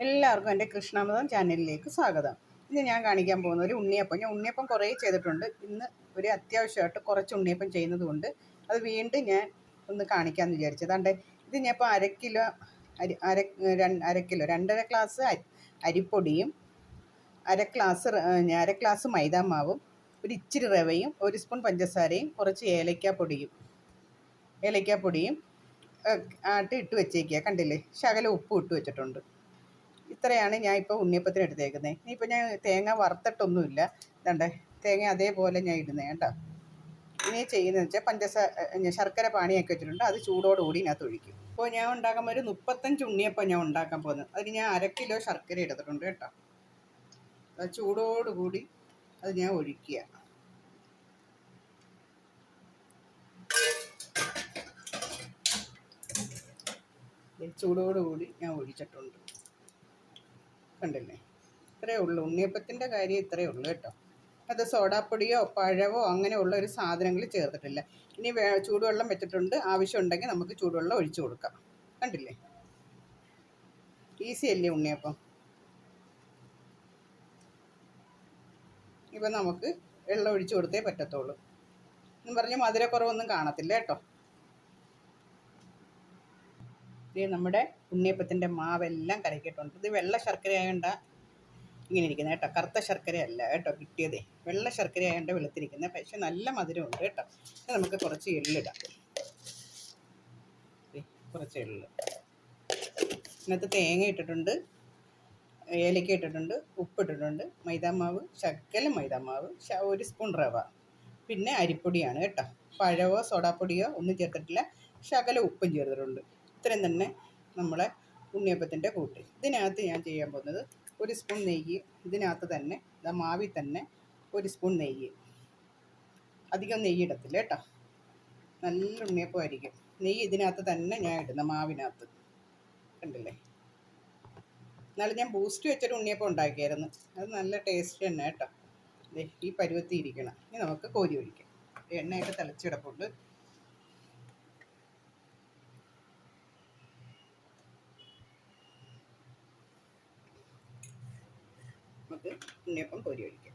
എല്ലാവർക്കും എന്റെ കൃഷ്ണാമൃതം ചാനലിലേക്ക് സ്വാഗതം. ഇന്ന് ഞാൻ കാണിക്കാൻ പോകുന്ന ഒരു ഉണ്ണിയപ്പം. ഞാൻ ഉണ്ണിയപ്പം കുറേ ചെയ്തിട്ടുണ്ട്. ഇന്ന് ഒരു അത്യാവശ്യമായിട്ട് കുറച്ച് ഉണ്ണിയപ്പം ചെയ്യുന്നതുകൊണ്ട് അത് വീണ്ടും ഞാൻ ഒന്ന് കാണിക്കാമെന്ന് വിചാരിച്ചത്. അതാണ്ട് ഇത് ഞാൻ ഇപ്പോൾ അര കിലോ അരി അര അര കിലോ രണ്ടര ഗ്ലാസ് അരി അരിപ്പൊടിയും അര ഗ്ലാസ് അര ഗ്ലാസ് മൈദാമാവും ഒരു ഇച്ചിരി റവയും ഒരു സ്പൂൺ പഞ്ചസാരയും കുറച്ച് ഏലക്കാപ്പൊടിയും ഏലക്കാപ്പൊടിയും ആട്ടി ഇട്ട് വെച്ചേക്കുക കണ്ടില്ലേ? ശകലം ഉപ്പ് ഇട്ട് വെച്ചിട്ടുണ്ട്. ഇത്രയാണ് ഞാൻ ഇപ്പോൾ ഉണ്ണിയപ്പത്തിന് എടുത്തേക്കുന്നത് ഇനിയിപ്പോൾ ഞാൻ തേങ്ങ വറുത്തിട്ടൊന്നുമില്ല. ഇതണ്ടേ തേങ്ങ അതേപോലെ ഞാൻ ഇടുന്നത് കേട്ടോ. ഇനി ചെയ്യുന്നത് വെച്ചാൽ പഞ്ചസാര ശർക്കര പാണിയൊക്കെ വെച്ചിട്ടുണ്ട്. അത് ചൂടോടുകൂടി ഇതിനകത്ത് ഒഴിക്കും. അപ്പോൾ ഞാൻ ഉണ്ടാക്കുമ്പോൾ ഒരു മുപ്പത്തഞ്ച് ഉണ്ണിയപ്പം ഞാൻ ഉണ്ടാക്കാൻ പോകുന്നത്. അതിന് ഞാൻ അര കിലോ ശർക്കര എടുത്തിട്ടുണ്ട് കേട്ടോ. അത് ചൂടോടുകൂടി അത് ഞാൻ ഒഴിക്കുക. ചൂടോടുകൂടി ഞാൻ ഒഴിച്ചിട്ടുണ്ട്. കണ്ടില്ലേ ഇത്രയേ ഉള്ളൂ. ഉണ്ണിയപ്പത്തിന്റെ കാര്യം ഇത്രയേ ഉള്ളൂ കേട്ടോ. അത് സോഡാപ്പൊടിയോ പഴവോ അങ്ങനെയുള്ള ഒരു സാധനങ്ങൾ ചേർത്തിട്ടില്ല. ഇനി ചൂടുവെള്ളം വെച്ചിട്ടുണ്ട്. ആവശ്യമുണ്ടെങ്കിൽ നമുക്ക് ചൂടുവെള്ളം ഒഴിച്ചു കൊടുക്കാം. കണ്ടില്ലേ? ഈസി അല്ലേ ഉണ്ണിയപ്പം? ഇപ്പം നമുക്ക് വെള്ളം ഒഴിച്ചു കൊടുത്തേ പറ്റത്തുള്ളൂ. എന്ന് പറഞ്ഞ് മധുരക്കുറവൊന്നും കാണത്തില്ല കേട്ടോ. ഇത് നമ്മുടെ ഉണ്ണിയപ്പത്തിന്റെ മാവെല്ലാം കലക്കിയിട്ടുണ്ട്. ഇത് വെള്ള ശർക്കര ആയതുകൊണ്ട് ഇങ്ങനെ ഇരിക്കുന്നത് കേട്ടോ. കറുത്ത ശർക്കരയല്ല കേട്ടോ കിട്ടിയതേ. വെള്ള ശർക്കര ആയതുകൊണ്ട് വെളുത്തിരിക്കുന്നത്. പക്ഷെ നല്ല മധുരമുണ്ട് കേട്ടോ. നമുക്ക് കുറച്ച് എള്ളിടാം. കുറച്ച് എള്ള്. ഇതിനകത്ത് തേങ്ങ ഇട്ടിട്ടുണ്ട് ഏലക്ക ഇട്ടിട്ടുണ്ട് ഉപ്പിട്ടിട്ടുണ്ട് മൈദാമാവ് ശക്കല മൈദാമാവ് മാവ് ഒരു സ്പൂൺ റവ. പിന്നെ അരിപ്പൊടിയാണ് കേട്ടോ. പഴവോ സോഡാപ്പൊടിയോ ഒന്നും ചേർത്തിട്ടില്ല. ശകല ഉപ്പും ചേർത്തിട്ടുണ്ട്. ഇത്രയും തന്നെ നമ്മളെ ഉണ്ണിയപ്പത്തിന്റെ കൂട്ട്. ഇതിനകത്ത് ഞാൻ ചെയ്യാൻ പോകുന്നത് ഒരു സ്പൂൺ നെയ്യ് ഇതിനകത്ത് തന്നെ ഇതാ മാവിൽ തന്നെ ഒരു സ്പൂൺ നെയ്യ്. അധികം നെയ്യ് ഇടത്തില്ല കേട്ടോ. നല്ല ഉണ്ണിയപ്പമായിരിക്കും നെയ്യ് ഇതിനകത്ത് തന്നെ ഞാൻ ഇടുന്ന മാവിനകത്ത്. കണ്ടില്ലേ? എന്നാലും ഞാൻ ബൂസ്റ്റ് വെച്ചൊരു ഉണ്ണിയപ്പം ഉണ്ടാക്കിയായിരുന്നു. അത് നല്ല ടേസ്റ്റ് തന്നെ കേട്ടോ. ഈ പരുവത്തി ഇരിക്കണം. ഇനി നമുക്ക് കോരി ഒഴിക്കാം. എണ്ണയൊക്കെ തിളച്ചിടപ്പുണ്ട് നമുക്ക് ഉണ്ണിയപ്പം കോരി ഒഴിക്കാം.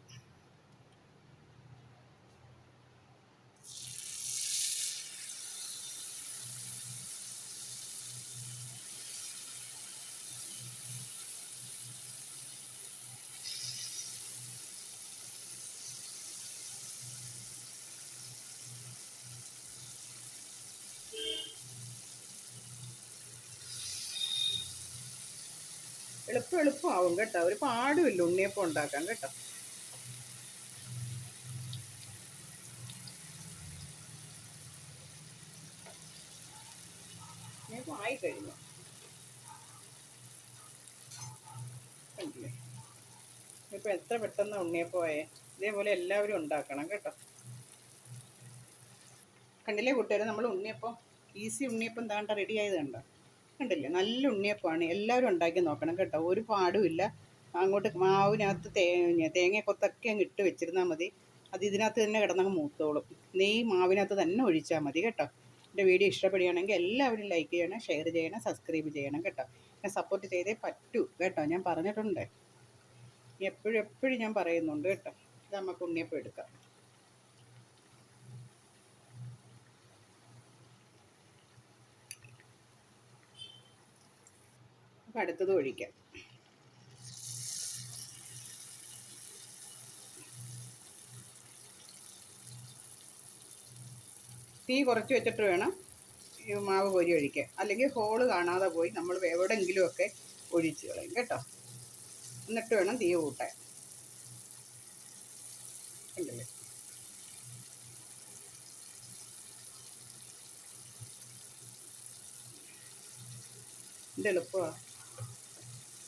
എളുപ്പം എളുപ്പമാവും കേട്ടോ. ഒരു പാടുമില്ല ഉണ്ണിയപ്പം ഉണ്ടാക്കാൻ കേട്ടോ. ഉണ്ണിയപ്പം ആയി കഴിഞ്ഞു. കണ്ടില്ലേ? ഇപ്പം എത്ര പെട്ടെന്ന് ഉണ്ണിയപ്പമായേ? ഇതേപോലെ എല്ലാവരും ഉണ്ടാക്കണം കേട്ടോ. കണ്ടില്ലേ കൂട്ടുകാരെ? നമ്മൾ ഉണ്ണിയപ്പം ഈസി ഉണ്ണിയപ്പം താണ്ട റെഡി ആയത് കണ്ടോ? കണ്ടില്ലേ? നല്ല ഉണ്ണിയപ്പമാണ്. എല്ലാവരും ഉണ്ടാക്കി നോക്കണം കേട്ടോ. ഒരു പാടുമില്ല അങ്ങോട്ട് മാവിനകത്ത് തേങ്ങ കൊത്തൊക്കെ അങ്ങ് ഇട്ട് വെച്ചിരുന്നാൽ മതി. അത് ഇതിനകത്ത് തന്നെ കിടന്നങ്ങ് മൂത്തോളും. നെയ്യ് മാവിനകത്ത് തന്നെ ഒഴിച്ചാൽ മതി കേട്ടോ. എന്റെ വീഡിയോ ഇഷ്ടപ്പെടുകയാണെങ്കിൽ എല്ലാവരും ലൈക്ക് ചെയ്യണം ഷെയർ ചെയ്യണം സബ്സ്ക്രൈബ് ചെയ്യണം കേട്ടോ. ഞാൻ സപ്പോർട്ട് ചെയ്തേ പറ്റൂ കേട്ടോ. ഞാൻ പറഞ്ഞിട്ടുണ്ട്. എപ്പോഴും എപ്പോഴും ഞാൻ പറയുന്നുണ്ട് കേട്ടോ. ഇത് നമുക്ക് ഉണ്ണിയപ്പം എടുക്കാം. അപ്പം അടുത്തത് ഒഴിക്കാം. തീ കുറച്ച് വെച്ചിട്ട് വേണം ഈ മാവ് കോരി ഒഴിക്കാൻ. അല്ലെങ്കിൽ ഹോൾ കാണാതെ പോയി നമ്മൾ എവിടെയെങ്കിലുമൊക്കെ ഒഴിച്ച് കളയും കേട്ടോ. എന്നിട്ട് വേണം തീ കൂട്ടാൻ. ഉണ്ടല്ലേ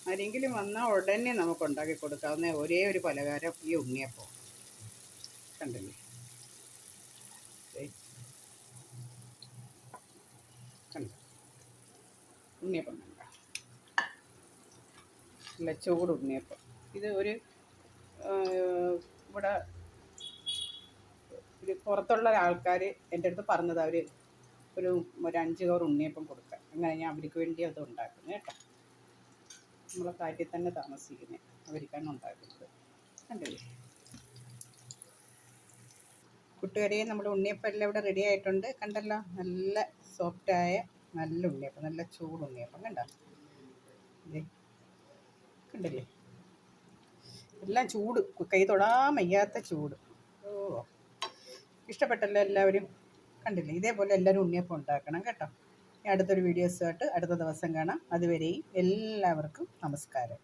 ആരെങ്കിലും വന്നാൽ ഉടനെ നമുക്ക് ഉണ്ടാക്കി കൊടുക്കാവുന്ന ഒരേ ഒരു പലഹാരം ഈ ഉണ്ണിയപ്പം. കണ്ടില്ലേ. കണ്ടോ? ഉണ്ണിയപ്പം നല്ല ചൂട് ഉണ്ണിയപ്പം. ഇത് ഒരു ഇവിടെ ഒരു പുറത്തുള്ള ആൾക്കാർ എന്റെ അടുത്ത് പറഞ്ഞത് അവർ ഒരു ഒരു അഞ്ച് കവർ ഉണ്ണിയപ്പം കൊടുക്കാൻ. അങ്ങനെ ഞാൻ അവർക്ക് വേണ്ടി അത് ഉണ്ടാക്കുന്നത് കേട്ടോ. നമ്മളെ കാറ്റിൽ തന്നെ താമസിക്കുന്നത് അവർക്കാണ് ഉണ്ടാക്കുന്നത്. കണ്ടില്ലേ? കൂട്ടുകാരെ നമ്മുടെ ഉണ്ണിയപ്പം ഇവിടെ റെഡി ആയിട്ടുണ്ട്. കണ്ടല്ലോ? നല്ല സോഫ്റ്റായ നല്ല ഉണ്ണിയപ്പം നല്ല ചൂട് ഉണ്ണിയപ്പം. കണ്ടോ. കണ്ടില്ലേ? എല്ലാം ചൂട്. കൈ തൊടാൻ വയ്യാത്ത ചൂട്. ഓ ഇഷ്ടപ്പെട്ടല്ലോ എല്ലാവരും. കണ്ടില്ലേ? ഇതേപോലെ എല്ലാവരും ഉണ്ണിയപ്പം ഉണ്ടാക്കണം കേട്ടോ. അടുത്തൊരു വീഡിയോസുമായിട്ട് അടുത്ത ദിവസം കാണാം. അതുവരെയും എല്ലാവർക്കും നമസ്കാരം.